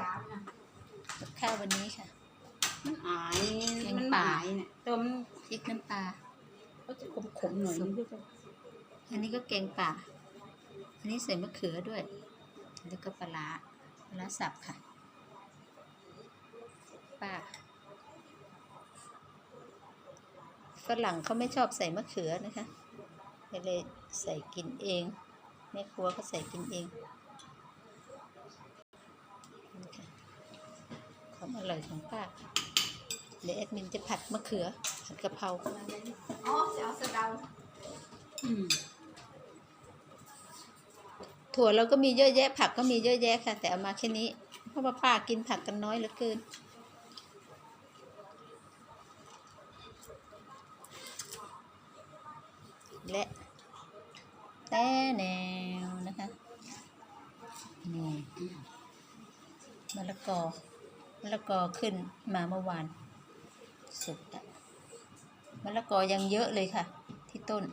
จานนะกับข้าววันนี้ค่ะ มันอายแกงมันป่าหายเนี่ยตัวมันพริกน้ำปลา ก็จะขมๆหน่อยนึงด้วยจ้ะอันนี้ก็แกงป่า อันนี้ใส่มะเขือด้วย แล้วก็ปลาร้าปลาร้าสับค่ะ ป้า ฝรั่งเขาไม่ชอบใส่มะเขือนะคะก็เลยใส่กินเอง แม่ครัวเขาใส่กินเอง ความอร่อยของป้าเดี๋ยวแอดมินจะผัดมะเขือ ผัดกะเพราอ๋อจะเอาสะเดาอืมถั่วเราก็มีเยอะแยะ ผักก็มีเยอะแยะค่ะ แต่เอามาแค่นี้ เพราะว่าป้ากินผักกันน้อยเหลือเกินและแต้แนวนะคะนี่มะละกอ มะละกอขึ้นมาเมื่อวาน สุกแล้วมะละกอยังเยอะเลยค่ะ ที่ต้น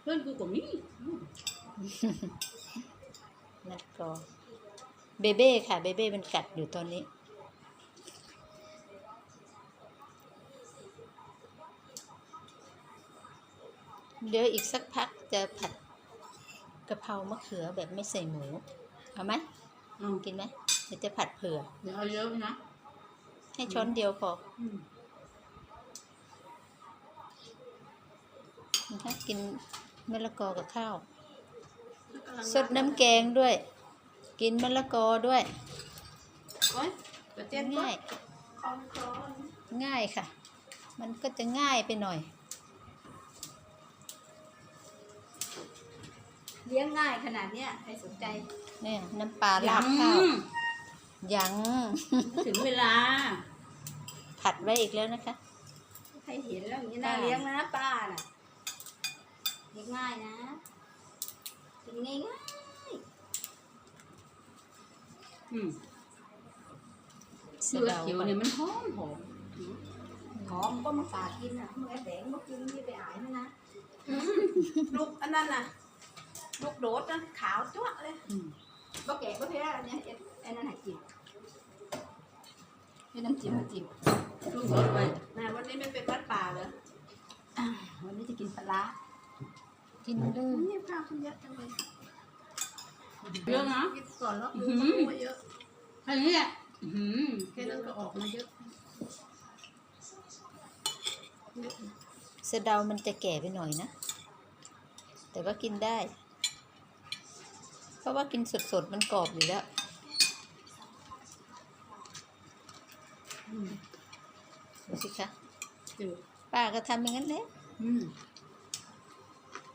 เพื่อนกูก็มีมะละกอเบเบ้ค่ะ เบเบ้มันกัดอยู่ตอนนี้เดี๋ยวอีกสักพักจะผัดกะเพรามะเขือแบบไม่ใส่หมู เอาไหมเอากินไหม เดี๋ยวจะผัดเผื่อเดี๋ยวเอาเยอะนะให้ช้อนเดียวพออืมนะคะกินมะละกอกับข้าวกำลังสดน้ำแกงด้วย กินมะละกอด้วย โอ๊ยกระเจี๊ยบง่ายคอนคอนง่ายค่ะ มันก็จะง่ายไปหน่อย เลี้ยงง่ายขนาดเนี้ยใครสนใจเนี่ยน้ำปลาราดข้าวยั ง ถึงเวลา ผัดไว้อีกแล้วนะคะ ใครเห็นแล้วอย่างนี้น่าป้าเลี้ยงนะป้าน่ะเลี้ยงง่ายนะกินง่ายง่ายอืมเสือเลือดดาวเขียวเนี่ยมันหอมหอมหอมก็มาฝากกินอะเมื่อแดงมากินที่ไปอายมันนะลูกอันนั้นน่ะลูกโดดนะขาวจ้วะเลยบ่แก่บ่แพ้อันเนี้ยไอ้นั่นให้กินให้ น้ำจิ้มน้ำจิ้มลูกโดดไปนะวันนี้ไม่เป็นวัดป่าเหรออ่าวันนี้จะกินปลาร้ากินเลย นี่ข้าวคุณเยอะจังเลยเยอะนะคิดก่อนแล้วอื้ดูอหือว่าเยอะอันนี้แหละอื้อหือแค่นั้นก็ออกมาเยอะเสะเดามันจะแก่ไปหน่อยนะ แต่ว่ากินได้ เพราะว่ากินสดๆ มันกรอบอยู่แล้ว จืดป้าก็ทำอย่างนั้นแหละอืม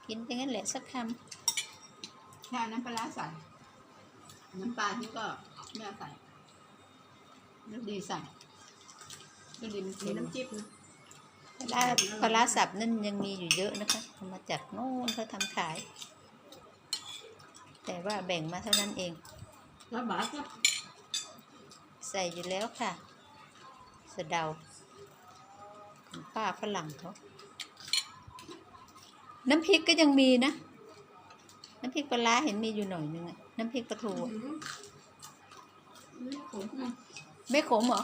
กินอย่างนั้นแหละสักคแค่น้ำปลาร้าใส่ น้ำปลาที่ก็ไม่เอาใส่น้ำดีใส่น้ำดีมันเค็มน้ำจิ้มำปลาร้าปลาร้าสับนั่นยังมีอยู่เยอะนะคะเอามาจากโน่นเขาทำขาย แต่ว่าแบ่งมาเท่านั้นเอง แล้วบาทก็ใส่อยู่แล้วค่ะสะเดาของ ป้าฝรั่งเขาน้ำพริกก็ยังมีนะ น้ำพริกปลาร้าเห็นมีอยู่หน่อยนึงอะน้ำพริกปลาทูอะไม่ขมนะไม่ขมเหรอ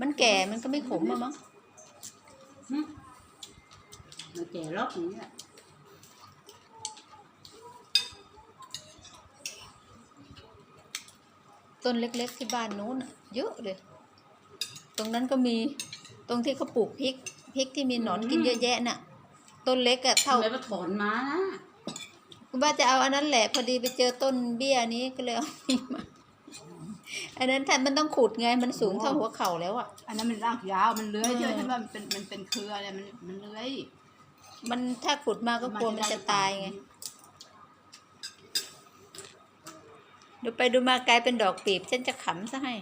มันแก่มันก็ไม่ขมอะมั้งอืมมันแก่รอบอย่างนี้แหละต้นเล็กๆที่บ้านนู้นอะเยอะเลย ตรงนั้นก็มี ตรงที่เขาปลูกพริกพริกที่มีหนอนกินเยอะแยะน่ะ ต้นเล็กอะเท่าทำไมมาถอนมานะคุณว่าจะเอาอันนั้นแหละพอดีไปเจอต้นเบี้ยนี้ก็เลยเอานี่มาอันนั้นท่านมันต้องขุดไงมันสูงเท่าหัวเข่าแล้วอะอันนั้นมันรากยาวมันเลื้อยเออใช่ไหมที่ว่ามันเป็นมันเป็นเครืออะไรมันมันเลื้อยมันถ้าขุดมาก็กลัวมันจะตายไง ดูไปดูมากลายเป็นดอกปีบฉันจะขำซะให้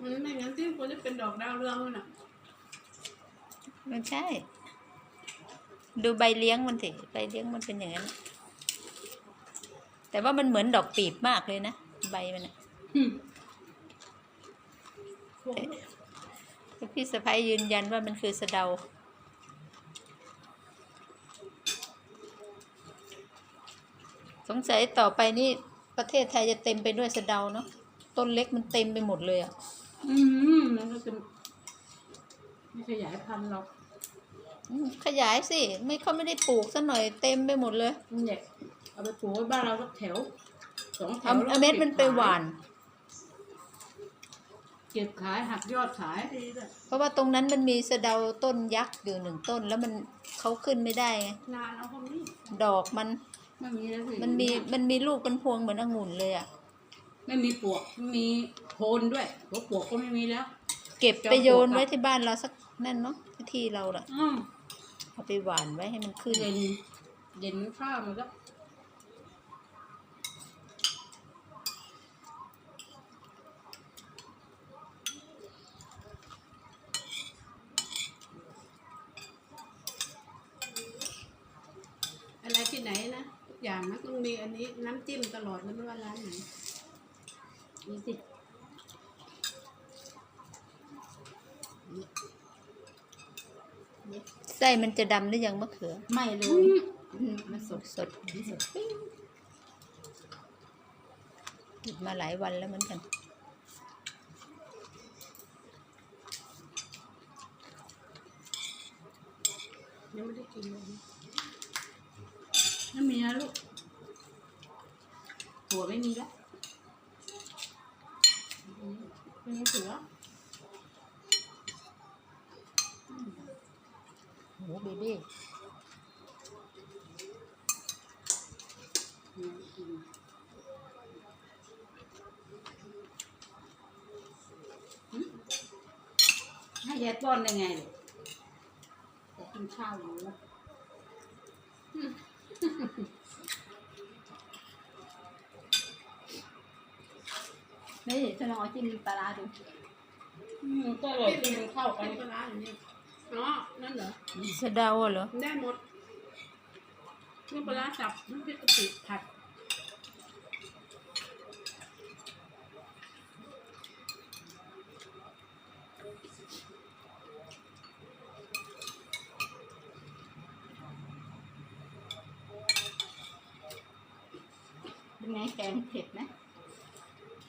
มันไม่งั้นที่ควรจะเป็นดอกดาวเรืองน่ะมันใช่ ดูใบเลี้ยงมันสิใบเลี้ยงมันเป็นอย่างนั้น แต่ว่ามันเหมือนดอกปีบมากเลยนะ ใบมันอะอืมแต่พี่สะพ้ายยืนยันว่ามันคือสะเดา สงสัยต่อไปนี่ประเทศไทยจะเต็มไปด้วยสะเดาเนาะต้นเล็กมันเต็มไปหมดเลยอะ อืมมันก็จะไม่ขยายพันธุ์หรอกอืมขยายสิ ไม่เขาไม่ได้ปลูกซะหน่อยเต็มไปหมดเลยเนี่ยเอาไปปลูกไว้บ้านเราสักแถวสองแถเอาวแล้วเอาเม็ดมันไปหวาน เก็บขายหักยอดขายดีด้วยเพราะว่าตรงนั้นมันมีสะเดาต้นยักษ์อยู่หนึ่งต้น แล้วมันเขาขึ้นไม่ได้ไงนานเอาคนนี้ดอกมัน ไม่มีแล้วสิมันมีมันมีลูกเป็นพวงเหมือนองุ่นเลยอะ ไม่มีปลวกไม่มีโคนด้วยหัวปลวกก็ไม่มีแล้ว เก็บไปจอมปลวกโยนอะไว้ที่บ้านเราสักนั่นเนาะที่ที่เราล่ะอืมเอาไปหวานไว้ให้มันขึ้นเย็นเย็นข้าวมันก็อะไรที่ไหนนะทุกอย่างนะต้องมีอันนี้น้ำจิ้มตลอดนะไม่ว่าร้านไหน นี่สิไส้มันจะดำหรือยังมะเขือ ไม่เลอืยมอืมมันสดสดสดปิ้งกินมาหลายวันแล้วเหมือนกันยังไม่ได้กินเลยไม่มีนะลูกหัวไม่มีแล้วเป็นไงเสือ โหเบบี้ให้ยายป้อนได้ไงลูกจะกินข้าวอยู่นี่ฉันลองจิ้มปลาร้าดู อืมก็อร่อยกินข้าวกันปลาร้าอย่างนี้ อ๋อ นั่นเหรอ สะเดาอะเหรอ ได้หมดนี่ปลาร้าสับน้ำพริกกะปิผัด เป็นไงแกงเผ็ดไหม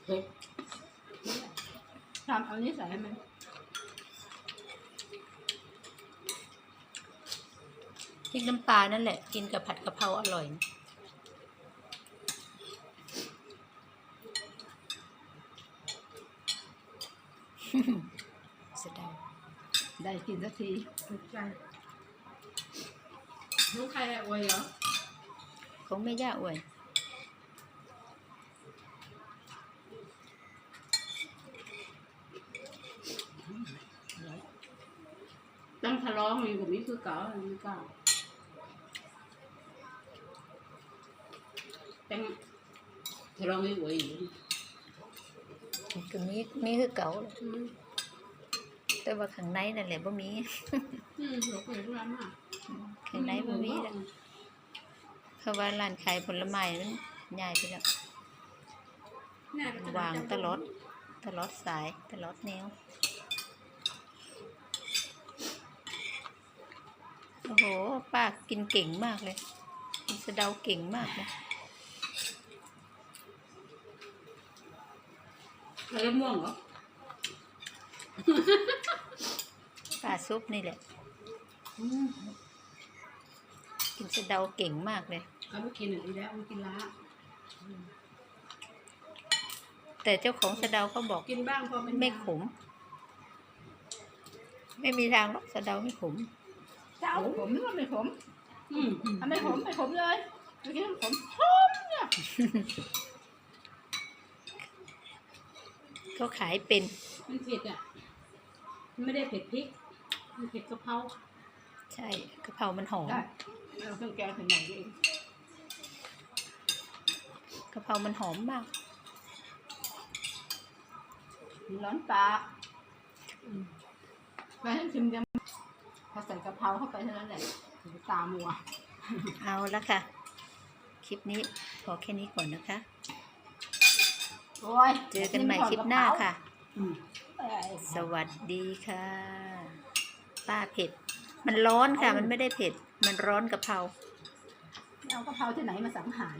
เผ็ด ทำเอานี้ใส่ให้มัน พริกน้ำปลานั่นแหละ กินกับผัดกะเพราอร่อยนะสะเดาได้กินสักทีถูกใจน้องใครอะอวยเหรอของแม่ย่าอวยตั้งทะเลาะมีกับมีคือเก่าไม่กล้า ตั้งทะเลาะไม่อวยอยู่ก็มีมีคือเก่าเลยอืมแต่ว่าข้างในนั่นแหละบ่มีอืมหลงเหลวร้านมากข้างในบ่มีแล้วเพราะว่าร้านขายผลไม้มันใหญ่ไปแล้วเนี่ยเป็นวางตลอดตลอดสายตลอดแนวโอ้โหป้ากินเก่งมากเลยกินสะเดาเก่งมากเลย แล้วม่วงเหรอป้าซุปนี่แหละกินสะเดาเก่งมากเลย เอาไปกินอันนี้แล้วเอาไปกินล้า แต่เจ้าของสะเดาเขาบอกกินบ้างพอเป็นไม่ยาขม ไม่มีทางหรอกสะเดาไม่ขม เจ้าผมนึกว่าไม่ขมอืมอะไม่ขมไม่ขมเลยเมื่อกี้มันขมเขาขายเป็น มันเผ็ดอะมันไม่ได้เผ็ดพริก มันเผ็ดกะเพราใช่กะเพรามันหอมได้เอาเครื่องแกงถึงไหนเองกะเพรามันหอมมาก ร้อนปากไปให้ชิมกันพอใส่กะเพราเข้าไปเท่านั้นแหละถึงตามัว เอาละค่ะ คลิปนี้พอแค่นี้ก่อนนะคะโอ้ย เจอกันใหม่คลิปหน้าค่ะ สวัสดีค่ะ ป้าเผ็ด มันร้อนค่ะ มันไม่ได้เผ็ด มันร้อนกะเพราเอากะเพราที่ไหนมาสังหาร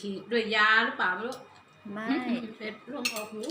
ฉีดด้วยยาหรือเปล่าไม่รู้ไม่เผ็ดลงออกหู